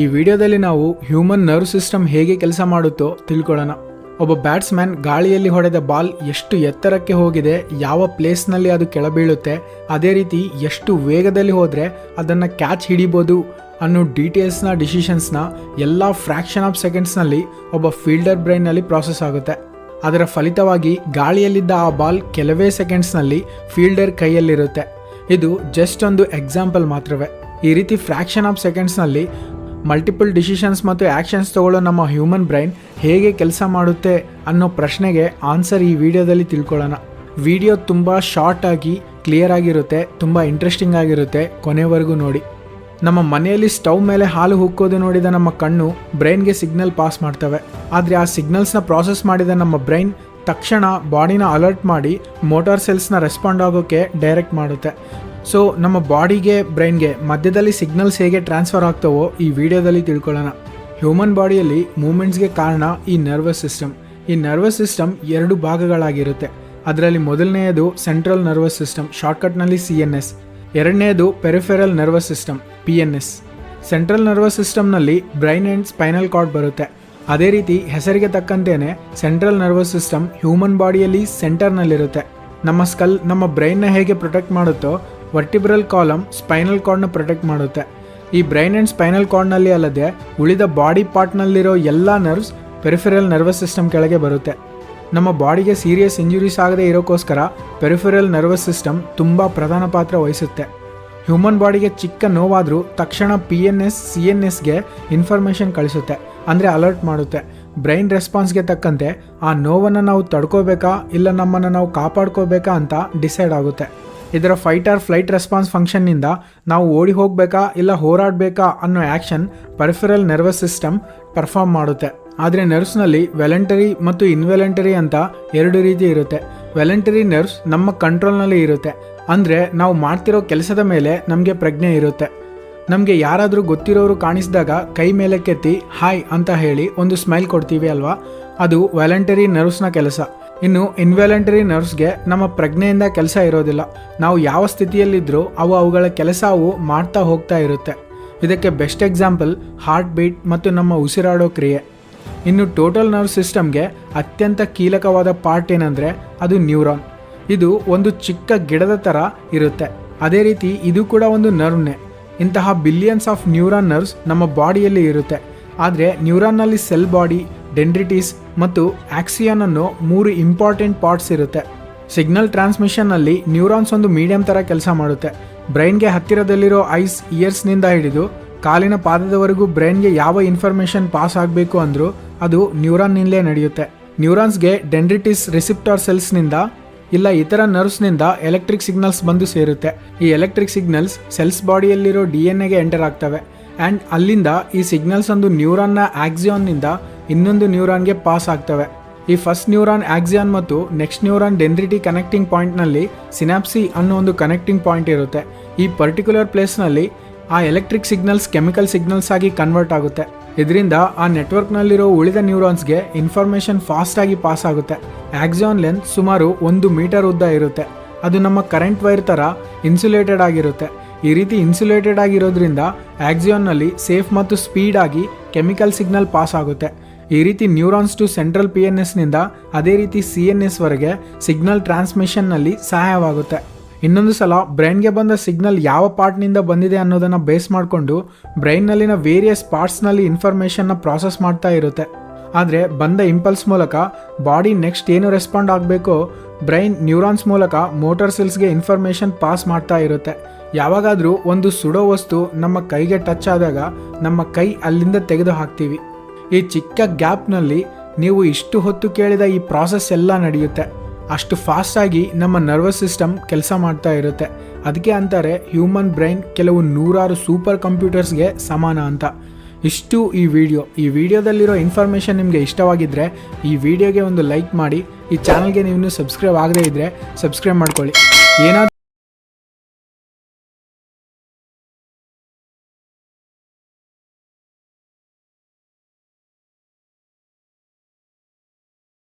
ಈ ವಿಡಿಯೋದಲ್ಲಿ ನಾವು ಹ್ಯೂಮನ್ ನರ್ವ್ ಸಿಸ್ಟಮ್ ಹೇಗೆ ಕೆಲಸ ಮಾಡುತ್ತೋ ತಿಳ್ಕೊಳ್ಳೋಣ. ಒಬ್ಬ ಬ್ಯಾಟ್ಸ್ಮ್ಯಾನ್ ಗಾಳಿಯಲ್ಲಿ ಹೊಡೆದ ಬಾಲ್ ಎಷ್ಟು ಎತ್ತರಕ್ಕೆ ಹೋಗಿದೆ, ಯಾವ ಪ್ಲೇಸ್ನಲ್ಲಿ ಅದು ಕೆಳಬೀಳುತ್ತೆ, ಅದೇ ರೀತಿ ಎಷ್ಟು ವೇಗದಲ್ಲಿ ಹೋದರೆ ಅದನ್ನು ಕ್ಯಾಚ್ ಹಿಡಿಬೋದು ಅನ್ನೋ ಡೀಟೇಲ್ಸ್ನ ಡಿಸಿಷನ್ಸ್ನ ಎಲ್ಲ ಫ್ರ್ಯಾಕ್ಷನ್ ಆಫ್ ಸೆಕೆಂಡ್ಸ್ನಲ್ಲಿ ಒಬ್ಬ ಫೀಲ್ಡರ್ ಬ್ರೈನ್ನಲ್ಲಿ ಪ್ರಾಸೆಸ್ ಆಗುತ್ತೆ. ಅದರ ಫಲಿತವಾಗಿ ಗಾಳಿಯಲ್ಲಿದ್ದ ಆ ಬಾಲ್ ಕೆಲವೇ ಸೆಕೆಂಡ್ಸ್ನಲ್ಲಿ ಫೀಲ್ಡರ್ ಕೈಯಲ್ಲಿರುತ್ತೆ. ಇದು ಜಸ್ಟ್ ಒಂದು ಎಕ್ಸಾಂಪಲ್ ಮಾತ್ರವೇ. ಈ ರೀತಿ ಫ್ರ್ಯಾಕ್ಷನ್ ಆಫ್ ಸೆಕೆಂಡ್ಸ್ನಲ್ಲಿ ಮಲ್ಟಿಪಲ್ ಡಿಸಿಷನ್ಸ್ ಮತ್ತು ಆ್ಯಕ್ಷನ್ಸ್ ತಗೊಳ್ಳೋ ನಮ್ಮ ಹ್ಯೂಮನ್ ಬ್ರೈನ್ ಹೇಗೆ ಕೆಲಸ ಮಾಡುತ್ತೆ ಅನ್ನೋ ಪ್ರಶ್ನೆಗೆ ಆನ್ಸರ್ ಈ ವಿಡಿಯೋದಲ್ಲಿ ತಿಳ್ಕೊಳ್ಳೋಣ. ವಿಡಿಯೋ ತುಂಬ ಶಾರ್ಟ್ ಆಗಿ ಕ್ಲಿಯರ್ ಆಗಿರುತ್ತೆ, ತುಂಬ ಇಂಟ್ರೆಸ್ಟಿಂಗ್ ಆಗಿರುತ್ತೆ, ಕೊನೆವರೆಗೂ ನೋಡಿ. ನಮ್ಮ ಮನೆಯಲ್ಲಿ ಸ್ಟವ್ ಮೇಲೆ ಹಾಲು ಹುಕ್ಕೋದು ನೋಡಿದ ನಮ್ಮ ಕಣ್ಣು ಬ್ರೈನ್ಗೆ ಸಿಗ್ನಲ್ ಪಾಸ್ ಮಾಡ್ತವೆ. ಆದರೆ ಆ ಸಿಗ್ನಲ್ಸ್ನ ಪ್ರಾಸೆಸ್ ಮಾಡಿದ ನಮ್ಮ ಬ್ರೈನ್ ತಕ್ಷಣ ಬಾಡಿನ ಅಲರ್ಟ್ ಮಾಡಿ ಮೋಟಾರ್ ಸೆಲ್ಸ್ನ ರೆಸ್ಪಾಂಡ್ ಆಗೋಕ್ಕೆ ಡೈರೆಕ್ಟ್ ಮಾಡುತ್ತೆ. ಸೊ ನಮ್ಮ ಬಾಡಿಗೆ ಬ್ರೈನ್ಗೆ ಮಧ್ಯದಲ್ಲಿ ಸಿಗ್ನಲ್ಸ್ ಹೇಗೆ ಟ್ರಾನ್ಸ್ಫರ್ ಆಗ್ತವೋ ಈ ವಿಡಿಯೋದಲ್ಲಿ ತಿಳ್ಕೊಳ್ಳೋಣ. ಹ್ಯೂಮನ್ ಬಾಡಿಯಲ್ಲಿ ಮೂಮೆಂಟ್ಸ್ಗೆ ಕಾರಣ ಈ ನರ್ವಸ್ ಸಿಸ್ಟಮ್ ಈ ನರ್ವಸ್ ಸಿಸ್ಟಮ್ ಎರಡು ಭಾಗಗಳಾಗಿರುತ್ತೆ. ಅದರಲ್ಲಿ ಮೊದಲನೆಯದು ಸೆಂಟ್ರಲ್ ನರ್ವಸ್ ಸಿಸ್ಟಮ್ ಶಾರ್ಟ್ಕಟ್ನಲ್ಲಿ ಸಿ ಎನ್ ಎಸ್ ಎರಡನೆಯದು peripheral nervous system P N S central nervous ಸಿಸ್ಟಮ್ನಲ್ಲಿ ಬ್ರೈನ್ ಆ್ಯಂಡ್ ಸ್ಪೈನಲ್ ಕಾರ್ಡ್ ಬರುತ್ತೆ. ಅದೇ ರೀತಿ ಹೆಸರಿಗೆ ತಕ್ಕಂತೆಯೇ ಸೆಂಟ್ರಲ್ ನರ್ವಸ್ ಸಿಸ್ಟಮ್ ಹ್ಯೂಮನ್ ಬಾಡಿಯಲ್ಲಿ ಸೆಂಟರ್ನಲ್ಲಿರುತ್ತೆ ನಮ್ಮ ಸ್ಕಲ್ ನಮ್ಮ ಬ್ರೈನ್ನ ಹೇಗೆ ಪ್ರೊಟೆಕ್ಟ್ ಮಾಡುತ್ತೋ ವರ್ಟಿಬ್ರಲ್ ಕಾಲಮ್ ಸ್ಪೈನಲ್ ಕಾರ್ಡ್ನ ಪ್ರೊಟೆಕ್ಟ್ ಮಾಡುತ್ತೆ. ಈ ಬ್ರೈನ್ ಆ್ಯಂಡ್ ಸ್ಪೈನಲ್ ಕಾರ್ಡ್ನಲ್ಲಿ ಅಲ್ಲದೆ ಉಳಿದ ಬಾಡಿ ಪಾರ್ಟ್ನಲ್ಲಿರೋ ಎಲ್ಲ ನರ್ವ್ಸ್ ಪೆರಿಫೆರಲ್ ನರ್ವಸ್ ಸಿಸ್ಟಮ್ ಕೆಳಗೆ ಬರುತ್ತೆ. ನಮ್ಮ ಬಾಡಿಗೆ ಸೀರಿಯಸ್ ಇಂಜುರೀಸ್ ಆಗದೆ ಇರೋಕ್ಕೋಸ್ಕರ ಪೆರಿಫೆರಲ್ ನರ್ವಸ್ ಸಿಸ್ಟಮ್ ತುಂಬ ಪ್ರಧಾನ ಪಾತ್ರ ವಹಿಸುತ್ತೆ. ಹ್ಯೂಮನ್ ಬಾಡಿಗೆ ಚಿಕ್ಕ ನೋವಾದರೂ ತಕ್ಷಣ P N S C N ಎಸ್ಗೆ ಇನ್ಫಾರ್ಮೇಷನ್ ಕಳಿಸುತ್ತೆ. ಅಂದರೆ ಅಲರ್ಟ್ ಮಾಡುತ್ತೆ. ಬ್ರೈನ್ ರೆಸ್ಪಾನ್ಸ್ಗೆ ತಕ್ಕಂತೆ ಆ ನೋವನ್ನು ನಾವು ತಡ್ಕೋಬೇಕಾ ಇಲ್ಲ ನಮ್ಮನ್ನು ನಾವು ಕಾಪಾಡ್ಕೋಬೇಕಾ ಅಂತ ಡಿಸೈಡ್ ಆಗುತ್ತೆ. ಇದರ ಫೈಟ್ ಆರ್ ಫ್ಲೈಟ್ ರೆಸ್ಪಾನ್ಸ್ ಫಂಕ್ಷನ್ನಿಂದ ನಾವು ಓಡಿ ಹೋಗಬೇಕಾ ಇಲ್ಲ ಹೋರಾಡಬೇಕಾ ಅನ್ನೋ action peripheral nervous system perform ಮಾಡುತ್ತೆ. ಆದರೆ ನರ್ವ್ಸ್ನಲ್ಲಿ ವೆಲಂಟರಿ ಮತ್ತು ಇನ್ವೆಲಂಟರಿ ಅಂತ ಎರಡು ರೀತಿ ಇರುತ್ತೆ. ವೆಲಂಟರಿ ನರ್ವ್ಸ್ ನಮ್ಮ ಕಂಟ್ರೋಲ್ನಲ್ಲಿ ಇರುತ್ತೆ. ಅಂದರೆ ನಾವು ಮಾಡ್ತಿರೋ ಕೆಲಸದ ಮೇಲೆ ನಮಗೆ ಪ್ರಜ್ಞೆ ಇರುತ್ತೆ. ನಮಗೆ ಯಾರಾದರೂ ಗೊತ್ತಿರೋರು ಕಾಣಿಸಿದಾಗ ಕೈ ಮೇಲೆ ಕೆತ್ತಿ, ಹಾಯ್ ಅಂತ ಹೇಳಿ ಒಂದು ಸ್ಮೈಲ್ ಕೊಡ್ತೀವಿ ಅಲ್ವಾ? ಅದು ವ್ಯಾಲಂಟರಿ ನರ್ವ್ಸ್ನ ಕೆಲಸ. ಇನ್ನು ಇನ್ವ್ಯಾಲಂಟರಿ ನರ್ವ್ಸ್ಗೆ ನಮ್ಮ ಪ್ರಜ್ಞೆಯಿಂದ ಕೆಲಸ ಇರೋದಿಲ್ಲ. ನಾವು ಯಾವ ಸ್ಥಿತಿಯಲ್ಲಿದ್ದರೂ ಅವು ಅವುಗಳ ಕೆಲಸ ಅವು ಮಾಡ್ತಾ ಹೋಗ್ತಾ ಇರುತ್ತೆ. ಇದಕ್ಕೆ ಬೆಸ್ಟ್ ಎಕ್ಸಾಂಪಲ್ ಹಾರ್ಟ್ ಬೀಟ್ ಮತ್ತು ನಮ್ಮ ಉಸಿರಾಡೋ ಕ್ರಿಯೆ. ಇನ್ನು ಟೋಟಲ್ ನರ್ವ್ ಸಿಸ್ಟಮ್ಗೆ ಅತ್ಯಂತ ಕೀಲಕವಾದ ಪಾರ್ಟ್ ಏನಂದರೆ ಅದು ನ್ಯೂರಾನ್. ಇದು ಒಂದು ಚಿಕ್ಕ ಗಿಡದ ಥರ ಇರುತ್ತೆ. ಅದೇ ರೀತಿ ಇದು ಕೂಡ ಒಂದು ನರ್ವ್ನೇ. ಇಂತಹ ಬಿಲಿಯನ್ಸ್ ಆಫ್ ನ್ಯೂರಾನ್ ನರ್ವ್ಸ್ ನಮ್ಮ ಬಾಡಿಯಲ್ಲಿ ಇರುತ್ತೆ. ಆದರೆ ನ್ಯೂರಾನ್ನಲ್ಲಿ ಸೆಲ್ ಬಾಡಿ ಡೆಂಡ್ರಿಟಿಸ್ ಮತ್ತು ಆಕ್ಸಿಯನ್ ಅನ್ನೋ ಮೂರು ಇಂಪಾರ್ಟೆಂಟ್ ಪಾರ್ಟ್ಸ್ ಇರುತ್ತೆ. ಸಿಗ್ನಲ್ ಟ್ರಾನ್ಸ್ಮಿಷನ್ನಲ್ಲಿ ನ್ಯೂರಾನ್ಸ್ ಒಂದು ಮೀಡಿಯಂ ಥರ ಕೆಲಸ ಮಾಡುತ್ತೆ. ಬ್ರೈನ್ಗೆ ಹತ್ತಿರದಲ್ಲಿರೋ ಐಸ್ ಇಯರ್ಸ್ನಿಂದ ಹಿಡಿದು ಕಾಲಿನ ಪಾದದವರೆಗೂ ಬ್ರೈನ್ಗೆ ಯಾವ ಇನ್ಫಾರ್ಮೇಷನ್ ಪಾಸ್ ಆಗಬೇಕು ಅಂದರೂ ಅದು ನ್ಯೂರಾನ್ನಿಂದಲೇ ನಡೆಯುತ್ತೆ. ನ್ಯೂರಾನ್ಸ್ಗೆ ಡೆಂಡ್ರಿಟಿಸ್ ರಿಸಿಪ್ಟಾರ್ ಸೆಲ್ಸ್ನಿಂದ ಇಲ್ಲ ಇತರ ನರ್ವ್ಸ್ನಿಂದ ಎಲೆಕ್ಟ್ರಿಕ್ ಸಿಗ್ನಲ್ಸ್ ಬಂದು ಸೇರುತ್ತೆ. ಈ ಎಲೆಕ್ಟ್ರಿಕ್ ಸಿಗ್ನಲ್ಸ್ ಸೆಲ್ಸ್ ಬಾಡಿಯಲ್ಲಿರೋ ಡಿ ಎನ್ ಎಗೆ ಎಂಟರ್ ಆಗ್ತವೆ. ಆ್ಯಂಡ್ ಅಲ್ಲಿಂದ ಈ ಸಿಗ್ನಲ್ಸ್ ಒಂದು ನ್ಯೂರಾನ್ನ ಆಕ್ಸಿಯಾನ್ನಿಂದ ಇನ್ನೊಂದು ನ್ಯೂರಾನ್ಗೆ ಪಾಸ್ ಆಗ್ತವೆ. ಈ ಫಸ್ಟ್ ನ್ಯೂರಾನ್ ಆಕ್ಸಿಯಾನ್ ಮತ್ತು ನೆಕ್ಸ್ಟ್ ನ್ಯೂರಾನ್ ಡೆನ್ರಿಟಿ ಕನೆಕ್ಟಿಂಗ್ ಪಾಯಿಂಟ್ನಲ್ಲಿ ಸಿನಾಪ್ಸಿ ಅನ್ನೋ ಒಂದು ಕನೆಕ್ಟಿಂಗ್ ಪಾಯಿಂಟ್ ಇರುತ್ತೆ. ಈ ಪರ್ಟಿಕ್ಯುಲರ್ ಪ್ಲೇಸ್ನಲ್ಲಿ ಆ ಎಲೆಕ್ಟ್ರಿಕ್ ಸಿಗ್ನಲ್ಸ್ ಕೆಮಿಕಲ್ ಸಿಗ್ನಲ್ಸ್ ಆಗಿ ಕನ್ವರ್ಟ್ ಆಗುತ್ತೆ. ಇದರಿಂದ ಆ ನೆಟ್ವರ್ಕ್ನಲ್ಲಿರೋ ಉಳಿದ ನ್ಯೂರಾನ್ಸ್ಗೆ ಇನ್ಫಾರ್ಮೇಷನ್ ಫಾಸ್ಟಾಗಿ ಪಾಸ್ ಆಗುತ್ತೆ. ಆಕ್ಸಾನ್ ಲೆಂತ್ ಸುಮಾರು ಒಂದು ಮೀಟರ್ ಉದ್ದ ಇರುತ್ತೆ. ಅದು ನಮ್ಮ ಕರೆಂಟ್ ವೈರ್ ಥರ ಇನ್ಸುಲೇಟೆಡ್ ಆಗಿರುತ್ತೆ. ಈ ರೀತಿ ಇನ್ಸುಲೇಟೆಡ್ ಆಗಿರೋದ್ರಿಂದ ಆಕ್ಸಿಯಾನ್ನಲ್ಲಿ ಸೇಫ್ ಮತ್ತು ಸ್ಪೀಡ್ ಆಗಿ ಕೆಮಿಕಲ್ ಸಿಗ್ನಲ್ ಪಾಸ್ ಆಗುತ್ತೆ. ಈ ರೀತಿ neurons to central P N ಎಸ್ನಿಂದ ಅದೇ ರೀತಿ ಸಿ ಎನ್ ಎಸ್ವರೆಗೆ ಸಿಗ್ನಲ್ ಟ್ರಾನ್ಸ್ಮಿಷನ್ನಲ್ಲಿ ಸಹಾಯವಾಗುತ್ತೆ. ಇನ್ನೊಂದು ಸಲ ಬ್ರೈನ್ಗೆ ಬಂದ ಸಿಗ್ನಲ್ ಯಾವ ಪಾರ್ಟ್ನಿಂದ ಬಂದಿದೆ ಅನ್ನೋದನ್ನು ಬೇಸ್ ಮಾಡಿಕೊಂಡು ಬ್ರೈನ್ನಲ್ಲಿನ ವೇರಿಯಸ್ ಪಾರ್ಟ್ಸ್ನಲ್ಲಿ ಇನ್ಫಾರ್ಮೇಷನ್ನ ಪ್ರಾಸೆಸ್ ಮಾಡ್ತಾ ಇರುತ್ತೆ. ಆದರೆ ಬಂದ ಇಂಪಲ್ಸ್ ಮೂಲಕ ಬಾಡಿ ನೆಕ್ಸ್ಟ್ ಏನು ರೆಸ್ಪಾಂಡ್ ಆಗಬೇಕೋ, ಬ್ರೈನ್ ನ್ಯೂರಾನ್ಸ್ ಮೂಲಕ ಮೋಟರ್ ಸೆಲ್ಸ್ಗೆ ಇನ್ಫಾರ್ಮೇಷನ್ ಪಾಸ್ ಮಾಡ್ತಾ ಇರುತ್ತೆ. ಯಾವಾಗಾದರೂ ಒಂದು ಸುಡೋ ವಸ್ತು ನಮ್ಮ ಕೈಗೆ ಟಚ್ ಆದಾಗ ನಮ್ಮ ಕೈ ಅಲ್ಲಿಂದ ತೆಗೆದು ಹಾಕ್ತೀವಿ ಈ ಚಿಕ್ಕ ಗ್ಯಾಪ್ನಲ್ಲಿ ನೀವು ಇಷ್ಟು ಹೊತ್ತು ಕೇಳಿದ ಈ ಪ್ರಾಸೆಸ್ ಎಲ್ಲ ನಡೆಯುತ್ತೆ. ಅಷ್ಟು ಫಾಸ್ಟಾಗಿ ನಮ್ಮ ನರ್ವಸ್ ಸಿಸ್ಟಮ್ ಕೆಲಸ ಮಾಡ್ತಾ ಇರುತ್ತೆ. ಅದಕ್ಕೆ ಅಂತಾರೆ ಹ್ಯೂಮನ್ ಬ್ರೈನ್ ಕೆಲವು ನೂರಾರು ಸೂಪರ್ ಕಂಪ್ಯೂಟರ್ಸ್ಗೆ ಸಮಾನ ಅಂತ. ಇಷ್ಟು ಈ ವಿಡಿಯೋ ಈ ವಿಡಿಯೋದಲ್ಲಿರೋ ಇನ್ಫಾರ್ಮೇಷನ್ ನಿಮಗೆ ಇಷ್ಟವಾಗಿದ್ದರೆ ಈ ವಿಡಿಯೋಗೆ ಒಂದು ಲೈಕ್ ಮಾಡಿ, ಈ ಚಾನಲ್ಗೆ ನೀವು ಸಬ್ಸ್ಕ್ರೈಬ್ ಆಗದೇ ಇದ್ದರೆ ಸಬ್ಸ್ಕ್ರೈಬ್ ಮಾಡ್ಕೊಳ್ಳಿ. ಏನಾದರೂ